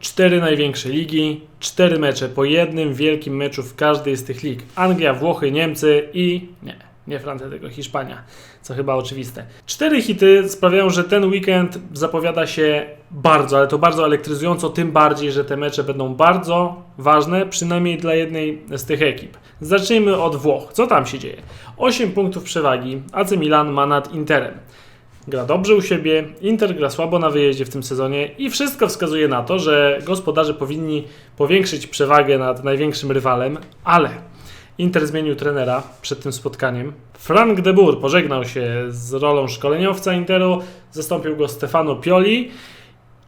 cztery największe ligi, cztery mecze po jednym wielkim meczu w każdej z tych lig. Anglia, Włochy, Niemcy i nie, nie Francja, tylko Hiszpania, co chyba oczywiste. Cztery hity sprawiają, że ten weekend zapowiada się bardzo, ale to bardzo elektryzująco, tym bardziej, że te mecze będą bardzo ważne, przynajmniej dla jednej z tych ekip. Zacznijmy od Włoch. Co tam się dzieje? 8 punktów przewagi AC Milan ma nad Interem. Gra dobrze u siebie, Inter gra słabo na wyjeździe w tym sezonie i wszystko wskazuje na to, że gospodarze powinni powiększyć przewagę nad największym rywalem, ale Inter zmienił trenera przed tym spotkaniem. Frank de Boer pożegnał się z rolą szkoleniowca Interu, zastąpił go Stefano Pioli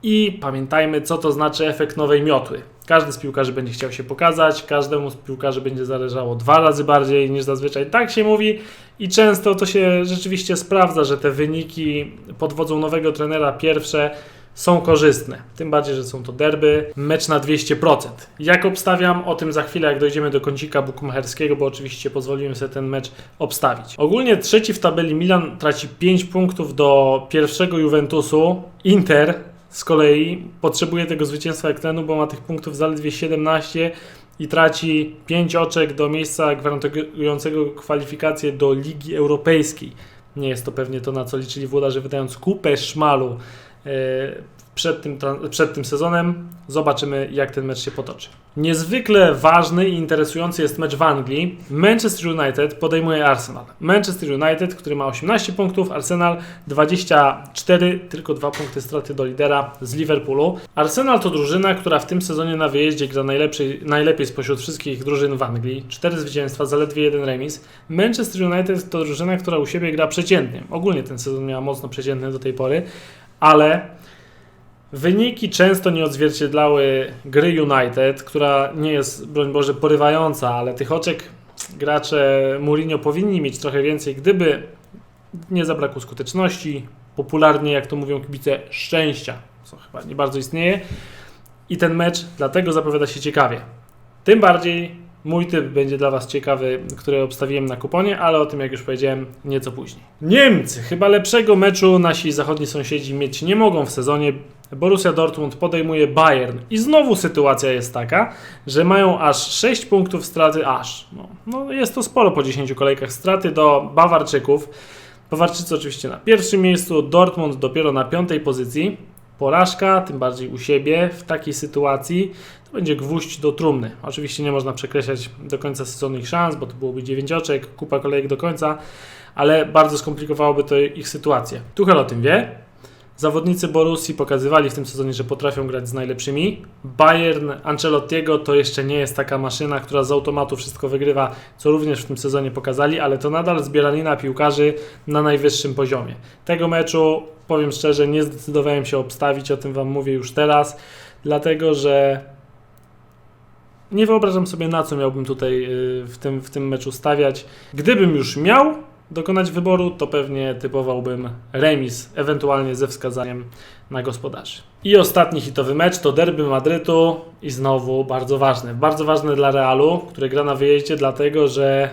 i pamiętajmy, co to znaczy efekt nowej miotły. Każdy z piłkarzy będzie chciał się pokazać, każdemu z piłkarzy będzie zależało dwa razy bardziej niż zazwyczaj. Tak się mówi i często to się rzeczywiście sprawdza, że te wyniki pod wodzą nowego trenera pierwsze są korzystne. Tym bardziej, że są to derby, mecz na 200%. Jak obstawiam, o tym za chwilę, jak dojdziemy do kącika bukmacherskiego, bo oczywiście pozwoliłem sobie ten mecz obstawić. Ogólnie trzeci w tabeli Milan traci 5 punktów do pierwszego Juventusu. Inter z kolei potrzebuje tego zwycięstwa jak tlenu, bo ma tych punktów zaledwie 17 i traci 5 oczek do miejsca gwarantującego kwalifikację do Ligi Europejskiej. Nie jest to pewnie to, na co liczyli włodarze, wydając kupę szmalu e, przed tym, przed tym sezonem. Zobaczymy, jak ten mecz się potoczy. Niezwykle ważny i interesujący jest mecz w Anglii. Manchester United podejmuje Arsenal. Manchester United, który ma 18 punktów, Arsenal 24, tylko 2 punkty straty do lidera z Liverpoolu. Arsenal to drużyna, która w tym sezonie na wyjeździe gra najlepiej spośród wszystkich drużyn w Anglii. 4 zwycięstwa, zaledwie jeden remis. Manchester United to drużyna, która u siebie gra przeciętnie. Ogólnie ten sezon miała mocno przeciętny do tej pory, ale Wyniki często nie odzwierciedlały gry United, która nie jest, broń Boże, porywająca, ale tych oczek gracze Mourinho powinni mieć trochę więcej, gdyby nie zabrakło skuteczności, popularnie, jak to mówią kibice, szczęścia, co chyba nie bardzo istnieje. I ten mecz dlatego zapowiada się ciekawie. Tym bardziej Mój typ będzie dla Was ciekawy, który obstawiłem na kuponie, ale o tym, jak już powiedziałem, nieco później. Niemcy. Chyba lepszego meczu nasi zachodni sąsiedzi mieć nie mogą w sezonie. Borussia Dortmund podejmuje Bayern i znowu sytuacja jest taka, że mają aż 6 punktów straty, aż. No, no jest to sporo po 10 kolejkach straty do Bawarczyków. Bawarczycy oczywiście na pierwszym miejscu, Dortmund dopiero na piątej pozycji. Porażka, tym bardziej u siebie w takiej sytuacji, to będzie gwóźdź do trumny. Oczywiście nie można przekreślać do końca sezonu ich szans, bo to byłoby 9 oczek, kupa kolejek do końca, ale bardzo skomplikowałoby to ich sytuację. Tuchel o tym wie. Zawodnicy Borussii pokazywali w tym sezonie, że potrafią grać z najlepszymi. Bayern Ancelottiego to jeszcze nie jest taka maszyna, która z automatu wszystko wygrywa, co również w tym sezonie pokazali, ale to nadal zbieranina piłkarzy na najwyższym poziomie. Tego meczu, powiem szczerze, nie zdecydowałem się obstawić, o tym Wam mówię już teraz, dlatego że nie wyobrażam sobie, na co miałbym tutaj y, w tym, w tym meczu stawiać. Gdybym już miał dokonać wyboru, to pewnie typowałbym remis, ewentualnie ze wskazaniem na gospodarzy. I ostatni hitowy mecz to derby Madrytu i znowu bardzo ważny. Bardzo ważny dla Realu, który gra na wyjeździe, dlatego że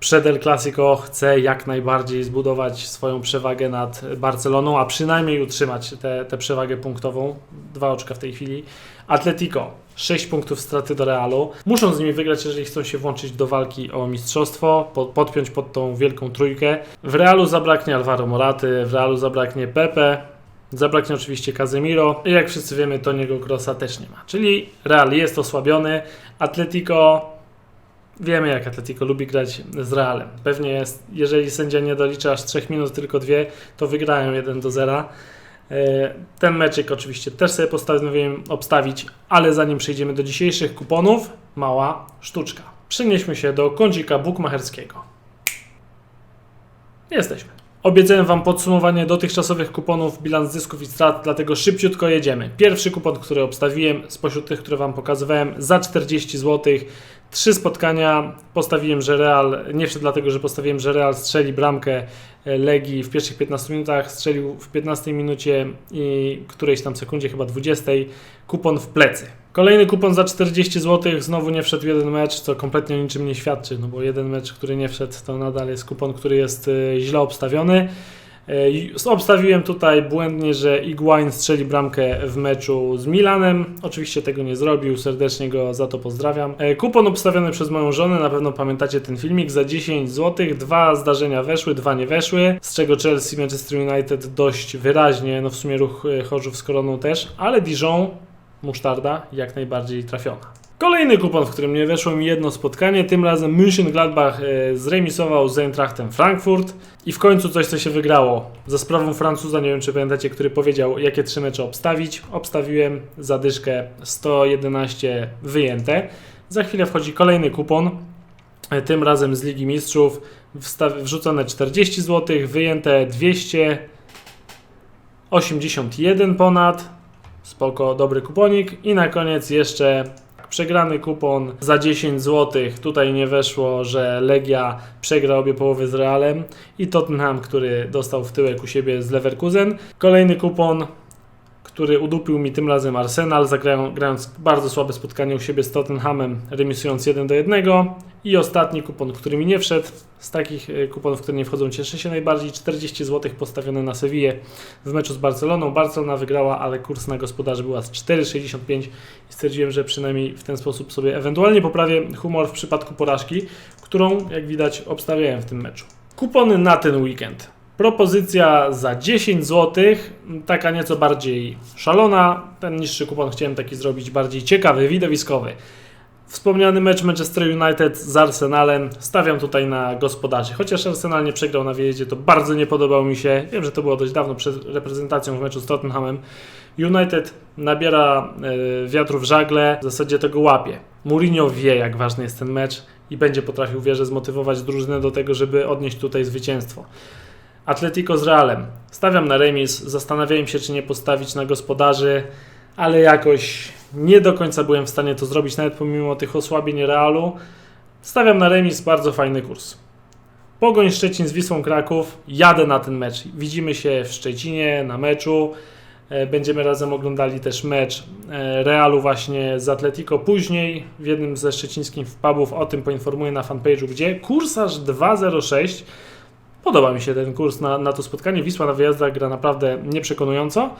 przed El Clasico chce jak najbardziej zbudować swoją przewagę nad Barceloną, a przynajmniej utrzymać tę przewagę punktową. Dwa oczka w tej chwili. Atletico 6 punktów straty do Realu. Muszą z nimi wygrać, jeżeli chcą się włączyć do walki o mistrzostwo, podpiąć pod tą wielką trójkę. W Realu zabraknie Alvaro Moraty, w Realu zabraknie Pepe, Zabraknie oczywiście Casemiro i jak wszyscy wiemy, Toniego Krosa też nie ma. Czyli Real jest osłabiony. Atletico wiemy jak Atletico lubi grać z Realem. Pewnie jest, jeżeli sędzia nie dolicza aż 3 minut, tylko dwie, to wygrają 1 do 0. E, ten meczyk oczywiście też sobie postanowiłem obstawić, ale zanim przejdziemy do dzisiejszych kuponów, mała sztuczka. Przenieśmy się do kącika bukmacherskiego. Jesteśmy. Obiecałem Wam podsumowanie dotychczasowych kuponów, bilans zysków i strat, dlatego szybciutko jedziemy. Pierwszy kupon, który obstawiłem spośród tych, które Wam pokazywałem, za 40 zł. Trzy spotkania. Postawiłem, że Real, nie wszedł dlatego, że postawiłem, że Real strzeli bramkę e, Legii w pierwszych 15 minutach, strzelił w 15 minucie i którejś tam sekundzie, chyba 20, kupon w plecy. Kolejny kupon za 40 zł, znowu nie wszedł jeden mecz, co kompletnie o niczym nie świadczy, no bo jeden mecz, który nie wszedł, to nadal jest kupon, który jest e, źle obstawiony. E, Obstawiłem tutaj błędnie, że Iguain strzeli bramkę w meczu z Milanem. Oczywiście tego nie zrobił, serdecznie go za to pozdrawiam. E, Kupon obstawiony przez moją żonę, na pewno pamiętacie ten filmik, za 10 zł. Dwa zdarzenia weszły, dwa nie weszły, z czego Chelsea, Manchester United dość wyraźnie, no w sumie ruch Chorzów z Koroną też, ale Dijon, musztarda, jak najbardziej trafiona. Kolejny kupon, w którym nie weszło mi jedno spotkanie, tym razem München-Gladbach e, zremisował z Eintrachtem Frankfurt i w końcu coś, co się wygrało. Za sprawą Francuza, nie wiem czy pamiętacie, który powiedział, jakie trzy mecze obstawić. Obstawiłem zadyszkę 111 wyjęte. Za chwilę wchodzi kolejny kupon, e, tym razem z Ligi Mistrzów, wrzucone 40 zł, wyjęte 281 ponad. Spoko, dobry kuponik. I na koniec jeszcze przegrany kupon za 10 zł. Tutaj nie weszło, że Legia przegra obie połowy z Realem i Tottenham, który dostał w tyłek u siebie z Leverkusen. Kolejny kupon, który udupił mi tym razem Arsenal, zagrają, grając bardzo słabe spotkanie u siebie z Tottenhamem, remisując 1 do 1. I ostatni kupon, który mi nie wszedł, z takich e, kuponów, które nie wchodzą, cieszę się najbardziej, 40 zł postawione na Sevillę w meczu z Barceloną. Barcelona wygrała, ale kurs na gospodarzy była z 4,65 i stwierdziłem, że przynajmniej w ten sposób sobie ewentualnie poprawię humor w przypadku porażki, którą, jak widać, obstawiałem w tym meczu. Kupony na ten weekend. Propozycja za 10 zł, taka nieco bardziej szalona. Ten niższy kupon chciałem taki zrobić bardziej ciekawy, widowiskowy. Wspomniany mecz Manchester United z Arsenalem. Stawiam tutaj na gospodarzy. Chociaż Arsenal nie przegrał na wyjeździe, to bardzo nie podobał mi się. Wiem, że to było dość dawno przed reprezentacją w meczu z Tottenhamem. United nabiera e, wiatru w żagle, w zasadzie tego łapie. Mourinho wie, jak ważny jest ten mecz i będzie potrafił, wierzę, zmotywować drużynę do tego, żeby odnieść tutaj zwycięstwo. Atletico z Realem. Stawiam na remis, zastanawiałem się, czy nie postawić na gospodarzy, ale jakoś nie do końca byłem w stanie to zrobić, nawet pomimo tych osłabień Realu. Stawiam na remis, bardzo fajny kurs. Pogoń Szczecin z Wisłą Kraków, jadę na ten mecz. Widzimy się w Szczecinie na meczu. E, Będziemy razem oglądali też mecz e, Realu właśnie z Atletico. Później w jednym ze szczecińskich pubów o tym poinformuję na fanpage'u, gdzie kurs aż 2,06. Podoba mi się ten kurs na, na to spotkanie. Wisła na wyjazdach gra naprawdę nieprzekonująco.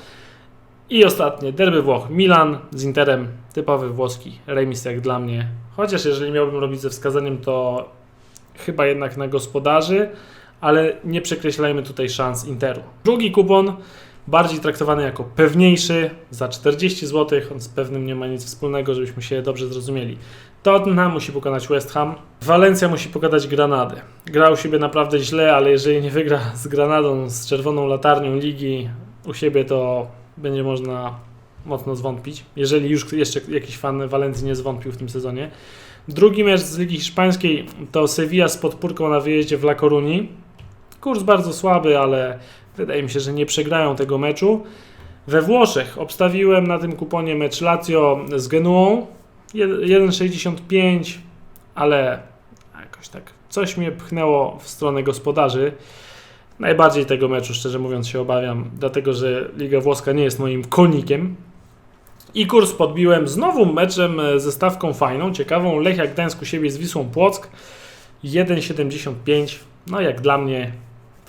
I ostatnie, derby Włoch. Milan z Interem, typowy włoski remis jak dla mnie. Chociaż jeżeli miałbym robić ze wskazaniem, to chyba jednak na gospodarzy, ale nie przekreślajmy tutaj szans Interu. Drugi kupon, bardziej traktowany jako pewniejszy, za 40 zł. On z pewnym nie ma nic wspólnego, żebyśmy się dobrze zrozumieli. Tottenham musi pokonać West Ham. Walencja musi pokonać Granadę. Gra u siebie naprawdę źle, ale jeżeli nie wygra z Granadą, z czerwoną latarnią ligi u siebie, to będzie można mocno zwątpić. Jeżeli już jeszcze jakiś fan Walencji nie zwątpił w tym sezonie. Drugi mecz z Ligi Hiszpańskiej to Sevilla z podpórką na wyjeździe w La Coruni. Kurs bardzo słaby, ale wydaje mi się, że nie przegrają tego meczu. We Włoszech obstawiłem na tym kuponie mecz Lazio z Genuą. 1,65, ale jakoś tak coś mnie pchnęło w stronę gospodarzy. Najbardziej tego meczu, szczerze mówiąc, się obawiam, dlatego że Liga Włoska nie jest moim konikiem. I kurs podbiłem znowu meczem e, ze stawką fajną, ciekawą. Lechia Gdańsk u siebie z Wisłą Płock 1,75. No jak dla mnie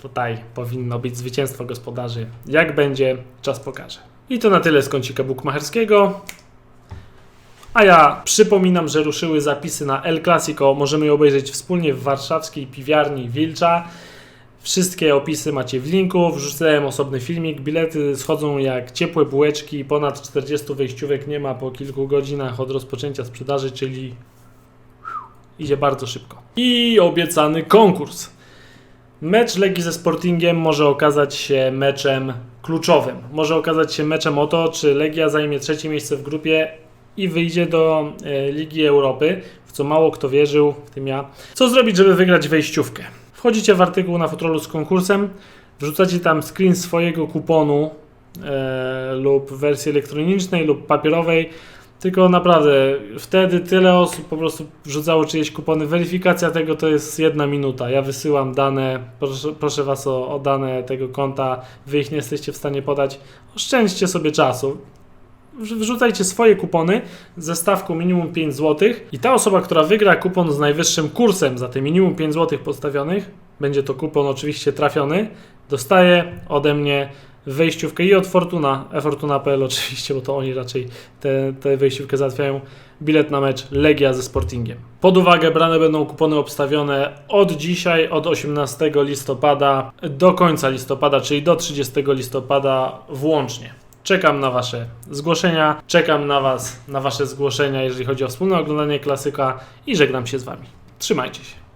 tutaj powinno być zwycięstwo gospodarzy. Jak będzie, czas pokaże. I to na tyle z kącika bukmacherskiego. A ja przypominam, że ruszyły zapisy na El Clasico. Możemy je obejrzeć wspólnie w warszawskiej piwiarni Wilcza. Wszystkie opisy macie w linku. Wrzucałem osobny filmik. Bilety schodzą jak ciepłe bułeczki. Ponad 40 wejściówek nie ma po kilku godzinach od rozpoczęcia sprzedaży, czyli idzie bardzo szybko. I obiecany konkurs. Mecz Legii ze Sportingiem może okazać się meczem kluczowym. Może okazać się meczem o to, czy Legia zajmie trzecie miejsce w grupie i wyjdzie do e, Ligi Europy, w co mało kto wierzył, w tym ja. Co zrobić, żeby wygrać wejściówkę? Wchodzicie w artykuł na Futrolu z konkursem, wrzucacie tam screen swojego kuponu e, lub wersji elektronicznej lub papierowej. Tylko naprawdę wtedy tyle osób po prostu wrzucało czyjeś kupony. Weryfikacja tego to jest jedna minuta. Ja wysyłam dane, proszę, proszę Was o, o dane tego konta. Wy ich nie jesteście w stanie podać. Oszczędźcie sobie czasu wrzucajcie swoje kupony ze stawką minimum 5 zł i ta osoba, która wygra kupon z najwyższym kursem za te minimum 5 zł postawionych, będzie to kupon oczywiście trafiony, dostaje ode mnie wejściówkę i od Fortuna, efortuna.pl oczywiście, bo to oni raczej tę te, wejściówkę załatwiają, bilet na mecz Legia ze Sportingiem. Pod uwagę brane będą kupony obstawione od dzisiaj, od 18 listopada do końca listopada, czyli do 30 listopada włącznie. Czekam na Wasze zgłoszenia, czekam na Was, na Wasze zgłoszenia, jeżeli chodzi o wspólne oglądanie klasyka i żegnam się z Wami. Trzymajcie się.